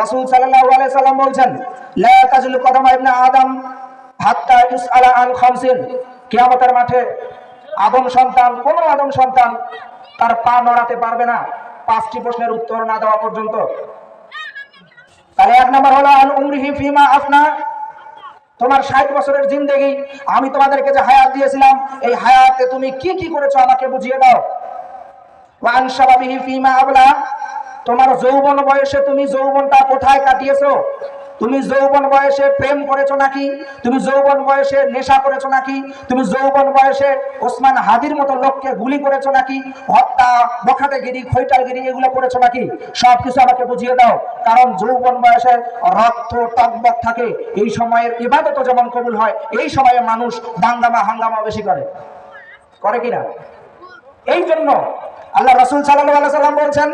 রাসূল সাল্লাল্লাহু আলাইহি সাল্লাম বলছেন, লা তাজলু কদমা ইবনে আদম হাত্তা ইউসআলা আন খামসিন। কিয়ামতের মাঠে আদম সন্তান, কোন আদম সন্তান তার পা নড়াতে পারবে না। পাঁচটি প্রশ্নের উত্তর না দেওয়া পর্যন্ত। তাহলে এক নম্বর হলো, আল উমরিহি ফিমা আফনা। তোমার ষাট বছরের জিন্দেগি, আমি তোমাদেরকে যে হায়াত দিয়েছিলাম, এই হায়াতে তুমি কি কি করেছ আমাকে বুঝিয়ে দাও। ওয়ান শাবাবিহি ফিমা আবলা। তোমার যৌবন বয়সে তুমি যৌবনটা কোথায় কাটিয়েছো? তুমি যৌবন বয়সে প্রেম করেছ নাকি? তুমি যৌবন বয়সে নেশা করেছ নাকি? তুমি যৌবন বয়সে ওসমান হাদির মতো লোককে গুলি করেছ নাকি? হত্যা, বখাটেগিরি, খৈটালগিরি এগুলো করেছ নাকি? সব কিছু আমাকে বুঝিয়ে দাও। কারণ যৌবন বয়সে রক্ত, টকবক থাকে। এই সময়ের ইবাদত যেমন কবুল হয়, এই সময়ে মানুষ দাঙ্গামা, হাঙ্গামা বেশি করে। করে কিনা? এই জন্য আল্লাহ রসুল সাল্লাহ সাল্লাম বলছেন,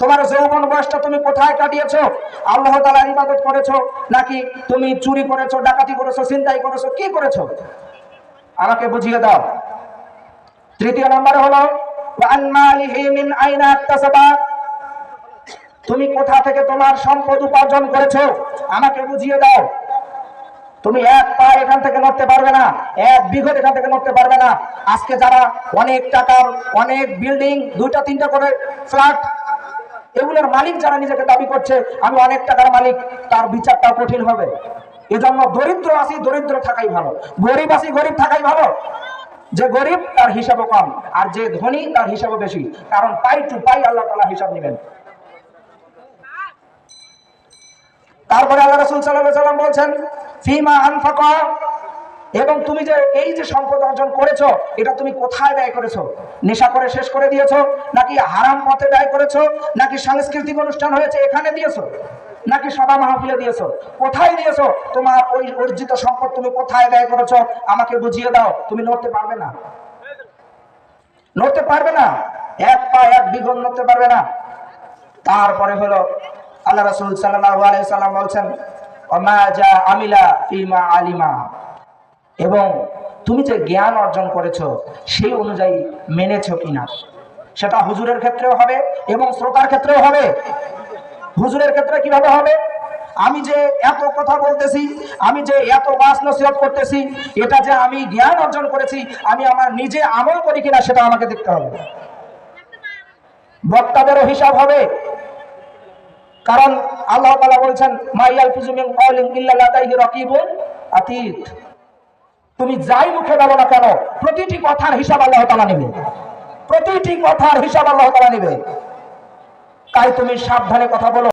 তোমার যৌবন বয়সটা তুমি কোথায় কাটিয়েছো? আল্লাহ তালার ইবাদত করেছ? নাকি তুমি চুরি করেছ, ডাকাতি করেছ চিন্তাই করেছ? কি করেছ? আমাকে বুঝিয়ে দাও। তৃতীয় নম্বর হলো তুমি কোথা থেকে তোমার সম্পদ উপার্জন করেছ? আমাকে বুঝিয়ে দাও। তুমি এক পা এখান থেকে নড়তে পারবে না, এক বিঘত এখান থেকে নড়তে পারবে না। আজকে যারা অনেক টাকার, অনেক বিল্ডিং দুইটা, তিনটা করে ফ্ল্যাট এগুলোর মালিক যারা নিজেকে দাবি করছে, আমি অনেক টাকার মালিক, তার বিচারটাও কঠিন হবে। এজন্য দরিদ্র আছি, দরিদ্র থাকাই ভালো। গরিব আছি, গরিব থাকাই ভালো। যে গরিব, তার হিসাবও কম, আর যে ধনী, তার হিসাবও বেশি। কারণ পাই টু পাই আল্লাহ তালা হিসাব নেবেন। তারপরে আল্লাহ রসুল সাল্লাহ সাল্লাম বলছেন, ফিমা আনফাকা এবং তুমি যে এই যে সম্পদ অর্জন করেছ, এটা তুমি কোথায় ব্যয় করেছ? নেশা করে শেষ করে দিয়েছ? নাকি হারাম পথে ব্যয় করেছ? নাকি সাংস্কৃতিক অনুষ্ঠান হয়েছে, এখানে দিয়েছ? নাকি সভা মাহফিলে দিয়েছ? কোথায় দিয়েছ? তোমার ওই অর্জিত সম্পদ তুমি কোথায় ব্যয় করেছ? আমাকে বুঝিয়ে দাও, তুমি নড়তে পারবে না। নড়তে পারবে না? এক পা এক বিঘন নড়তে পারবে না। তারপরে হলো আল্লাহ রাসূল সাল্লাম বলছেন আমিলা ফিমা আলিমা। এবং তুমি যে জ্ঞান অর্জন করেছ, সেই অনুযায়ী মেনেছো কিনা? সেটা হুজুরের ক্ষেত্রেও হবে এবং শ্রোতার ক্ষেত্রেও হবে। হুজুরের ক্ষেত্রে কীভাবে হবে? আমি যে এত কথা বলতেছি, আমি যে এত বাস নসিহত করতেছি, এটা যে আমি জ্ঞান অর্জন করেছি, আমি আমার নিজে আমল করি কিনা, সেটা আমাকে দেখতে হবে। বক্তাদেরও হিসাব হবে। কারণ আল্লাহ তালা বলছেন মাইয়াল কওলিন ইল্লা লাদাইহি রাকিবুন আতীত। তুমি যাই মুখে বলো না কেন, প্রতিটি কথার হিসাব আল্লাহ তাআলা নেবে। প্রতিটি কথার হিসাব আল্লাহ তাআলা নেবে। তাই তুমি সাবধানে কথা বলো।